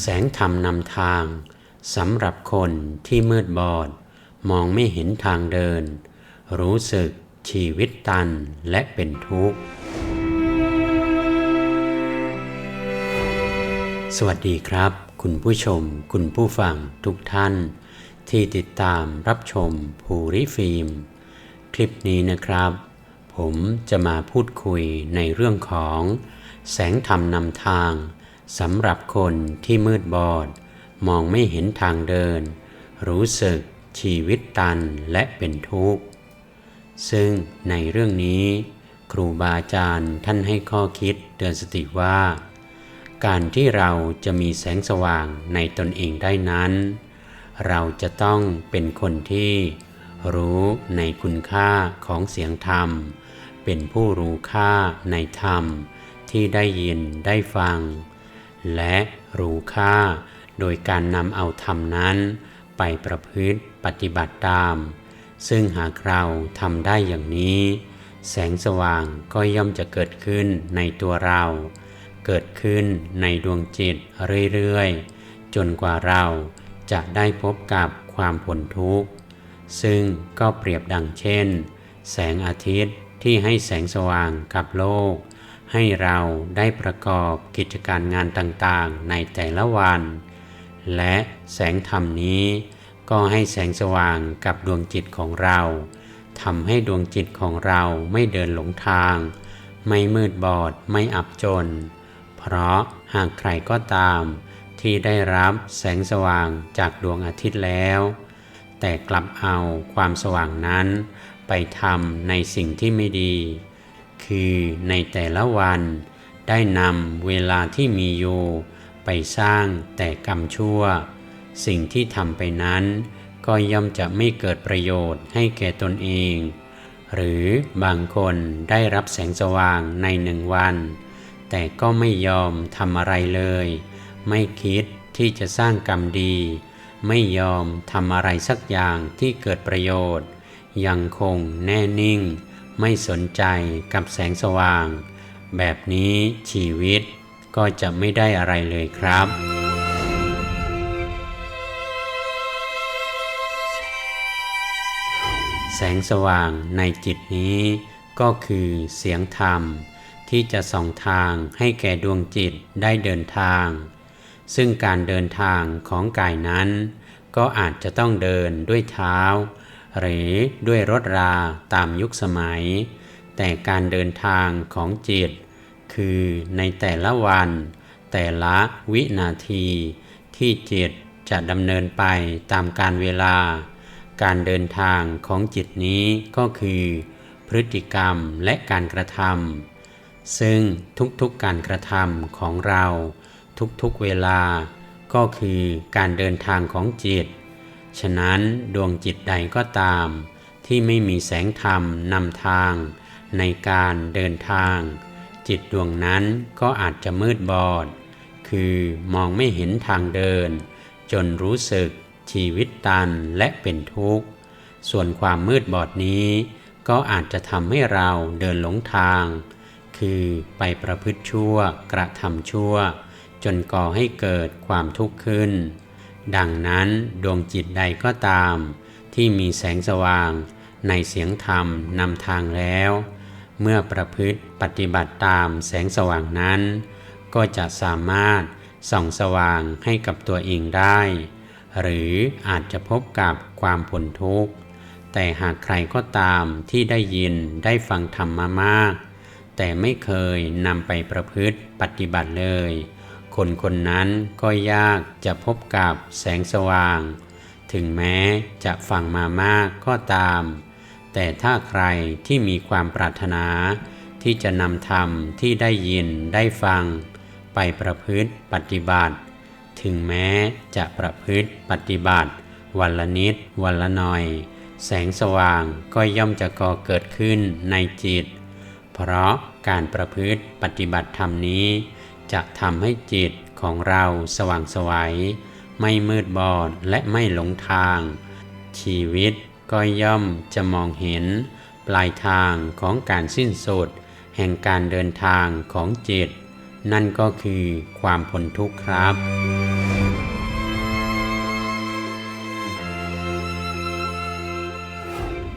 แสงธรรมนำทางสำหรับคนที่มืดบอด มองไม่เห็นทางเดิน รู้สึกชีวิตตันและเป็นทุกข์ สวัสดีครับ คุณผู้ชม คุณผู้ฟังทุกท่าน ที่ติดตามรับชมภูริฟิล์ม คลิปนี้นะครับ ผมจะมาพูดคุยในเรื่องของ แสงธรรมนำทาง สำหรับคนที่มืดบอด มองไม่เห็นทางเดิน รู้สึกชีวิตตันและเป็นทุกข์ ซึ่งในเรื่องนี้ ครูบาอาจารย์ท่านให้ข้อคิดเตือนสติว่า การที่เราจะมีแสงสว่างในตนเองได้นั้น เราจะต้องเป็นคนที่รู้ในคุณค่าของเสียงธรรม เป็นผู้รู้ค่าในธรรมที่ได้ยินได้ฟัง และรู้ค่า โดยการนำเอาธรรมนั้นไปประพฤติปฏิบัติตาม ซึ่งหากเราทำได้อย่างนี้ แสงสว่างก็ย่อมจะเกิดขึ้นในตัวเรา เกิดขึ้นในดวงจิตเรื่อยๆ จนกว่าเราจะได้พบกับความผลทุกข์ ซึ่งก็เปรียบดังเช่น แสงอาทิตย์ที่ให้แสงสว่างกับโลก ให้เราได้ประกอบกิจการงานต่างๆ ในแต่ละวัน และแสงธรรมนี้ก็ให้แสงสว่างกับดวงจิตของเราทำให้ดวงจิตของเราไม่เดินหลงทาง ไม่มืดบอดไม่อับจน เพราะหากใครก็ตาม ที่ได้รับแสงสว่างจากดวงอาทิตย์แล้ว แต่กลับเอาความสว่างนั้น ไปทำในสิ่งที่ไม่ดี คือในแต่ละวัน ได้นำเวลาที่มีอยู่ ไปสร้างแต่กรรมชั่ว สิ่งที่ทำไปนั้น ก็ย่อมจะไม่เกิดประโยชน์ให้แก่ตนเอง หรือบางคนได้รับแสงสว่างในหนึ่งวัน แต่ก็ไม่ยอมทำอะไรเลย ไม่คิดที่จะสร้างกรรมดี ไม่ยอมทำอะไรสักอย่างที่เกิดประโยชน์ ยังคงแน่นิ่ง ไม่สนใจกับแสงสว่าง แบบนี้ชีวิตก็จะไม่ได้อะไรเลยครับ แสงสว่างในจิตนี้ก็คือเสียงธรรมที่จะส่องทางให้แก่ดวงจิตได้เดินทาง ซึ่งการเดินทางของกายนั้น ก็อาจจะต้องเดินด้วยเท้า หรือด้วยรถราตามยุคสมัย แต่การเดินทางของจิต คือในแต่ละวัน แต่ละวินาที ที่จิตจะดำเนินไปตามการเวลา การเดินทางของจิตนี้ก็คือ พฤติกรรมและการกระทำซึ่งทุกๆการกระทำของเรา ทุกๆเวลา ก็คือการเดินทางของจิต ฉะนั้นดวงจิตใดก็ตาม ที่ไม่มีแสงธรรมนำทาง ในการเดินทาง จิตดวงนั้นก็อาจจะมืดบอด คือมองไม่เห็นทางเดิน จนรู้สึกชีวิตตันและเป็นทุกข์ ส่วนความมืดบอดนี้ ก็อาจจะทำให้เราเดินหลงทาง คือไปประพฤติชั่วกระทำชั่ว จนก่อให้เกิดความทุกข์ขึ้น ดังนั้นดวงจิตใดก็ตาม ที่มีแสงสว่างในเสียงธรรมนำทางแล้ว เมื่อประพฤติปฏิบัติตามแสงสว่างนั้น ก็จะสามารถส่องสว่างให้กับตัวเองได้ หรืออาจจะพบกับความผลทุกข์ แต่หากใครก็ตามที่ได้ยินได้ฟังธรรมมามาก แต่ไม่เคยนำไปประพฤติปฏิบัติเลย คนคนนั้นก็ยากจะพบกับแสงสว่าง ถึงแม้จะฟังมามากก็ตาม แต่ถ้าใครที่มีความปรารถนา ที่จะนำธรรมที่ได้ยินได้ฟัง ไปประพฤติปฏิบัติ ถึงแม้จะประพฤติปฏิบัติ วันละนิดวันละหน่อย แสงสว่างก็ย่อมจะก่อเกิดขึ้นในจิต เพราะการประพฤติปฏิบัติธรรมนี้ จะทำให้จิตของเราสว่างสวยัย ไม่มืดบอดและไม่หลงทาง ชีวิตก็ย่อมจะมองเห็น ปลายทางของการสิ้นสุด แห่งการเดินทางของจิต นั่นก็คือความพ้นทุกข์ครับ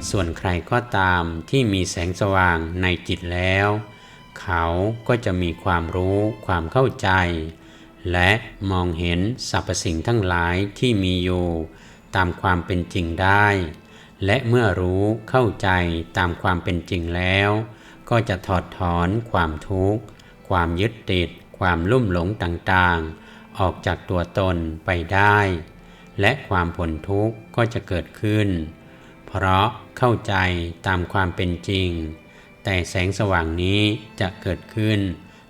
ส่วนใครก็ตามที่มีแสงสว่างในจิตแล้ว เขาก็จะมีความรู้ความเข้าใจ และมองเห็นสรรพสิ่งทั้งหลายที่มีอยู่ ตามความเป็นจริงได้ และเมื่อรู้เข้าใจตามความเป็นจริงแล้ว ก็จะถอดถอนความทุกข์ ความยึดติด ความลุ่มหลงต่างๆ ออกจากตัวตนไปได้ และความผลทุกข์ก็จะเกิดขึ้น เพราะเข้าใจตามความเป็นจริง แต่แสงสว่างนี้จะเกิดขึ้น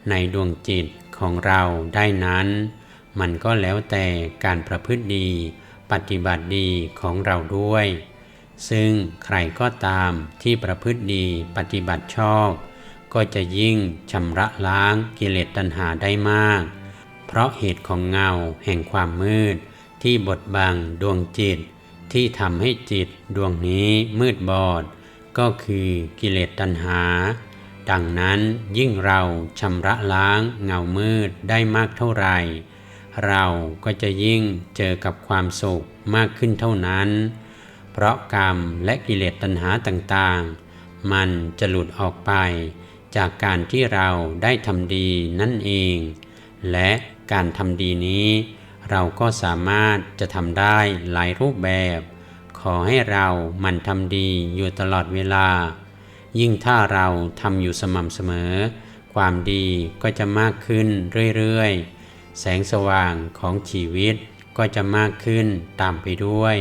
ในดวงจิตของเราได้นั้น มันก็แล้วแต่การประพฤติดี ปฏิบัติดีของเราด้วย ซึ่งใครก็ตามที่ประพฤติดีปฏิบัติชอบ ก็จะยิ่งชำระล้างกิเลสตัณหาได้มาก เพราะเหตุของเงาแห่งความมืด ที่บดบังดวงจิต ที่ทำให้จิตดวงนี้มืดบอด ก็คือกิเลสตัณหา ดังนั้นยิ่งเราชำระล้างเงามืดได้มากเท่าไหร่เราก็จะยิ่งเจอกับความสุขมากขึ้นเท่านั้น เพราะกรรมและกิเลสตัณหาต่างๆ มันจะหลุดออกไป จากการที่เราได้ทำดีนั่นเอง และการทำดีนี้ เราก็สามารถจะทำได้หลายรูปแบบ ขอให้เรามันทำดีอยู่ตลอดเวลา ยิ่งถ้าเราทำอยู่สม่ำเสมอ ความดีก็จะมากขึ้นเรื่อยๆ แสงสว่างของชีวิตก็จะมากขึ้นตามไปด้วย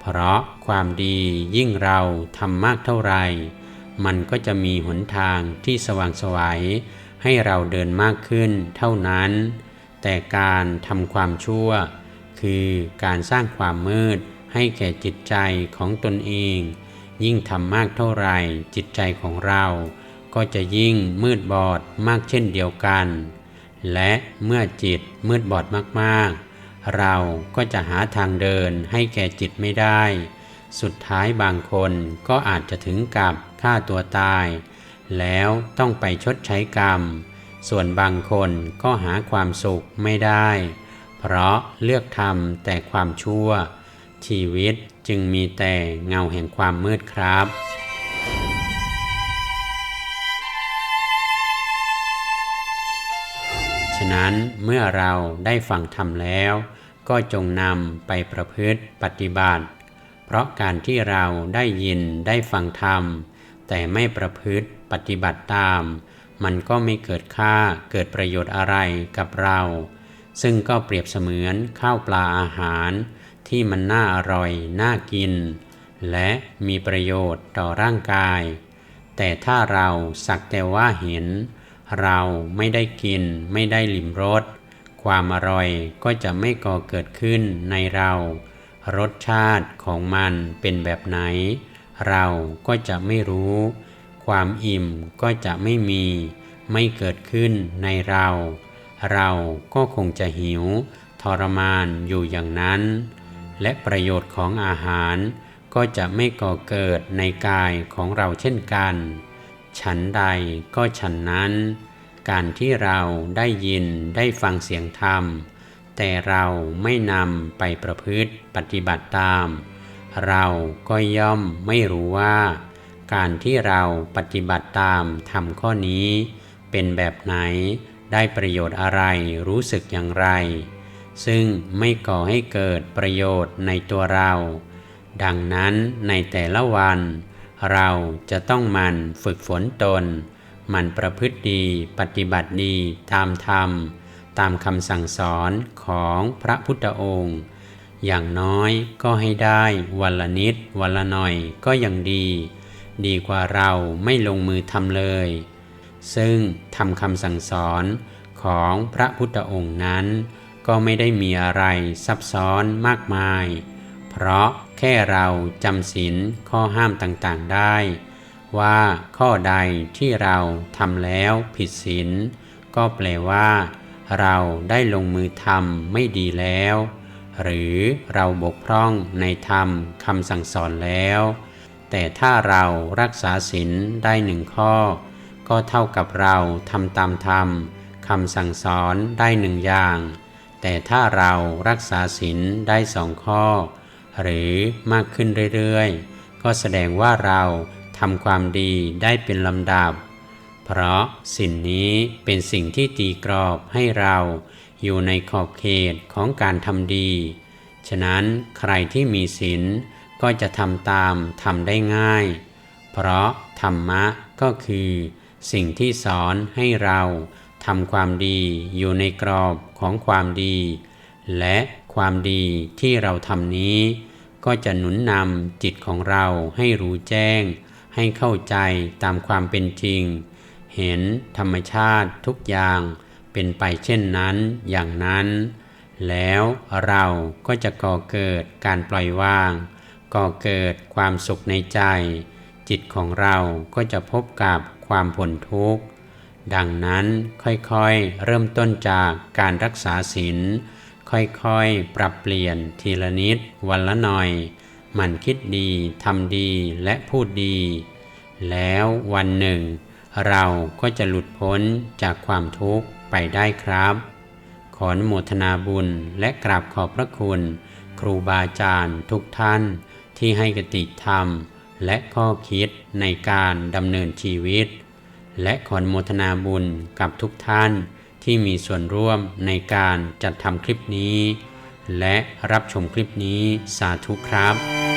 เพราะความดียิ่งเราทำมากเท่าไหร่ มันก็จะมีหนทางที่สว่างไสวัยให้เราเดินมากขึ้นเท่านั้น แต่การทำความชั่ว คือการสร้างความมืด ให้แก่จิตใจของตนเอง ยิ่งทำมากเท่าไหร่ จิตใจของเรา ก็จะยิ่งมืดบอดมากเช่นเดียวกัน และเมื่อจิตมืดบอดมากๆ เราก็จะหาทางเดินให้แก่จิตไม่ได้ สุดท้ายบางคนก็อาจจะถึงกับฆ่าตัวตาย แล้วต้องไปชดใช้กรรม ส่วนบางคนก็หาความสุขไม่ได้ เพราะเลือกทำแต่ความชั่ว ชีวิตจึงมีแต่เงาแห่งความมืดครับฉะนั้นเมื่อเราได้ฟังธรรมแล้ว ก็จงนำไปประพฤติปฏิบัติ เพราะการที่เราได้ยินได้ฟังธรรม แต่ไม่ประพฤติปฏิบัติตาม มันก็ไม่เกิดค่าเกิดประโยชน์อะไรกับเรา ซึ่งก็เปรียบเสมือนข้าวปลาอาหาร ที่มันน่าอร่อย น่ากิน และมีประโยชน์ต่อร่างกาย แต่ถ้าเราสักแต่ว่าเห็น เราไม่ได้กิน ไม่ได้ลิ้มรส ความอร่อยก็จะไม่ก่อเกิดขึ้นในเรา รสชาติของมันเป็นแบบไหน เราก็จะไม่รู้ ความอิ่มก็จะไม่มี ไม่เกิดขึ้นในเรา เราก็คงจะหิวทรมานอยู่อย่างนั้น และประโยชน์ของอาหาร ก็จะไม่ก่อเกิดในกายของเราเช่นกัน ฉันใดก็ฉันนั้น การที่เราได้ยินได้ฟังเสียงธรรม แต่เราไม่นำไปประพฤติปฏิบัติตาม เราก็ย่อมไม่รู้ว่า การที่เราปฏิบัติตามธรรมข้อนี้ เป็นแบบไหนได้ประโยชน์อะไรรู้สึกอย่างไร ซึ่งไม่ก่อให้เกิดประโยชน์ในตัวเรา ดังนั้นในแต่ละวัน เราจะต้องมันฝึกฝนตน มันประพฤติดีปฏิบัติดีตามธรรม ตามคำสั่งสอนของพระพุทธองค์ อย่างน้อยก็ให้ได้วันละนิดวันละหน่อยก็ยังดี ดีกว่าเราไม่ลงมือทำเลย ซึ่งทำคำสั่งสอนของพระพุทธองค์นั้น ก็ไม่ได้มีอะไรซับซ้อนมากมาย เพราะแค่เราจำศีลข้อห้ามต่างๆได้ ว่าข้อใดที่เราทำแล้วผิดศีลก็แปลว่า เราได้ลงมือทำไม่ดีแล้ว หรือเราบกพร่องในธรรมคำสั่งสอนแล้ว แต่ถ้าเรารักษาศีลได้หนึ่งข้อ ก็เท่ากับเราทำตามธรรมคำสั่งสอนได้หนึ่งอย่าง แต่ถ้าเรารักษาศีลได้สองข้อ หรือมากขึ้นเรื่อยๆ ก็แสดงว่าเราทำความดีได้เป็นลำดับ เพราะสิ่งนี้เป็นสิ่งที่ตีกรอบให้เราอยู่ในขอบเขตของการทำดี ฉะนั้นใครที่มีศีลก็จะทำตามทำได้ง่าย เพราะธรรมะก็คือ สิ่งที่สอนให้เรา ทำความดีอยู่ในกรอบของความดี และความดีที่เราทำนี้ ก็จะหนุนนำจิตของเราให้รู้แจ้ง ให้เข้าใจตามความเป็นจริง เห็นธรรมชาติทุกอย่างเป็นไปเช่นนั้นอย่างนั้น แล้วเราก็จะก่อเกิดการปล่อยวางก่อเกิดความสุขในใจ จิตของเราก็จะพบกับความผลทุกข์ ดังนั้นค่อยๆ เริ่มต้นจากการรักษาศีลค่อยๆ ปรับเปลี่ยนทีละนิดวันละหน่อยมันคิดดีทำดีและพูดดี แล้ววันหนึ่ง เราก็จะหลุดพ้นจากความทุกข์ไปได้ครับ ขออนุโมทนาบุญและกราบขอบพระคุณ ครูบาอาจารย์ทุกท่านที่ให้กติธรรม และข้อคิดในการดำเนินชีวิต และขออนุโมทนาบุญกับทุกท่านที่มีส่วนร่วมในการจัดทำคลิปนี้ และรับชมคลิปนี้สาธุครับ